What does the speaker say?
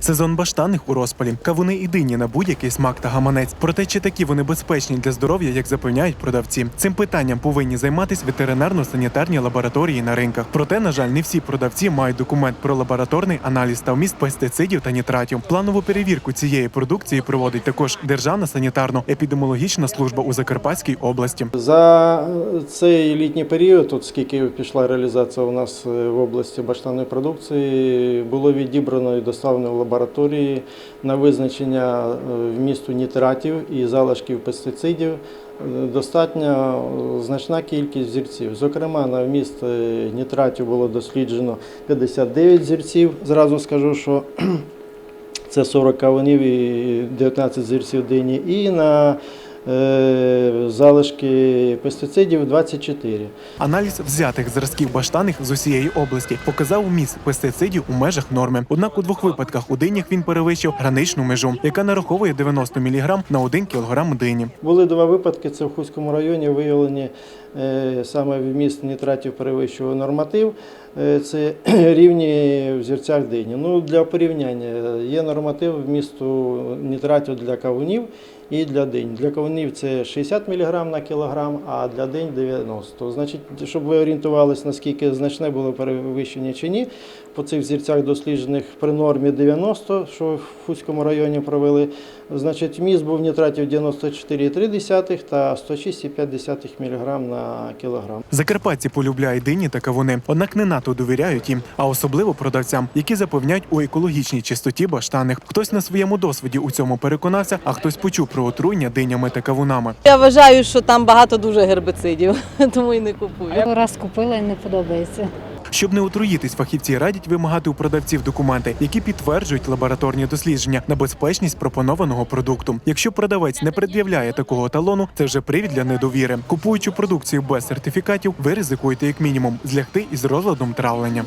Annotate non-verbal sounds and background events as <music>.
Сезон баштанних у розпалі, кавуни і дині на будь-який смак та гаманець. Проте чи такі вони безпечні для здоров'я, як запевняють продавці? Цим питанням повинні займатися ветеринарно-санітарні лабораторії на ринках. Проте, на жаль, не всі продавці мають документ про лабораторний аналіз та вміст пестицидів та нітратів. Планову перевірку цієї продукції проводить також Державна санітарно-епідеміологічна служба у Закарпатській області. За цей літній період, от скільки пішла реалізація у нас е, в області баштанної продукції, було відібрано і доставлено в лабораторії на визначення е, вмісту нітратів і залишків пестицидів. е, Достатньо е, значна кількість зірців. Зокрема, на вміст нітратів було досліджено 59 зірців. Зразу скажу, що <clears throat> це 40 кавунів і 19 зірців дині. І на залишки пестицидів 24. Аналіз взятих зразків баштаних з усієї області показав вміст пестицидів у межах норми. Однак у двох випадках у динях він перевищив граничну межу, яка нараховує 90 мг на 1 кг дині. Були два випадки. Це в Хуському районі виявлені е, саме вміст нітратів перевищував норматив. Е, Це <clears throat> рівні в зірцях дині. Ну, для порівняння є норматив вмісту нітратів для кавунів і для динь. Для кавунів це 60 мг на кілограм, а для динь 90. Значить, щоб ви орієнтувалися, наскільки значне було перевищення чи ні, по цих зірцях досліджених при нормі 90, що в Фуському районі провели, значить, міст був нітратів 94,3 та 106,5 мг на кілограм. Закарпатці полюбляють дині та кавуни, однак не надто довіряють їм, а особливо продавцям, які запевняють у екологічній чистоті баштаних. Хтось на своєму досвіді у цьому переконався, а хтось почув про отруєння динями та кавунами. Я вважаю, що там багато дуже гербицидів, <laughs> тому і не купую. Раз купила і не подобається. Щоб не отруїтись, фахівці радять вимагати у продавців документи, які підтверджують лабораторні дослідження на безпечність пропонованого продукту. Якщо продавець не пред'являє такого талону, це вже привід для недовіри. Купуючи продукцію без сертифікатів, ви ризикуєте як мінімум злягти із розладом травлення.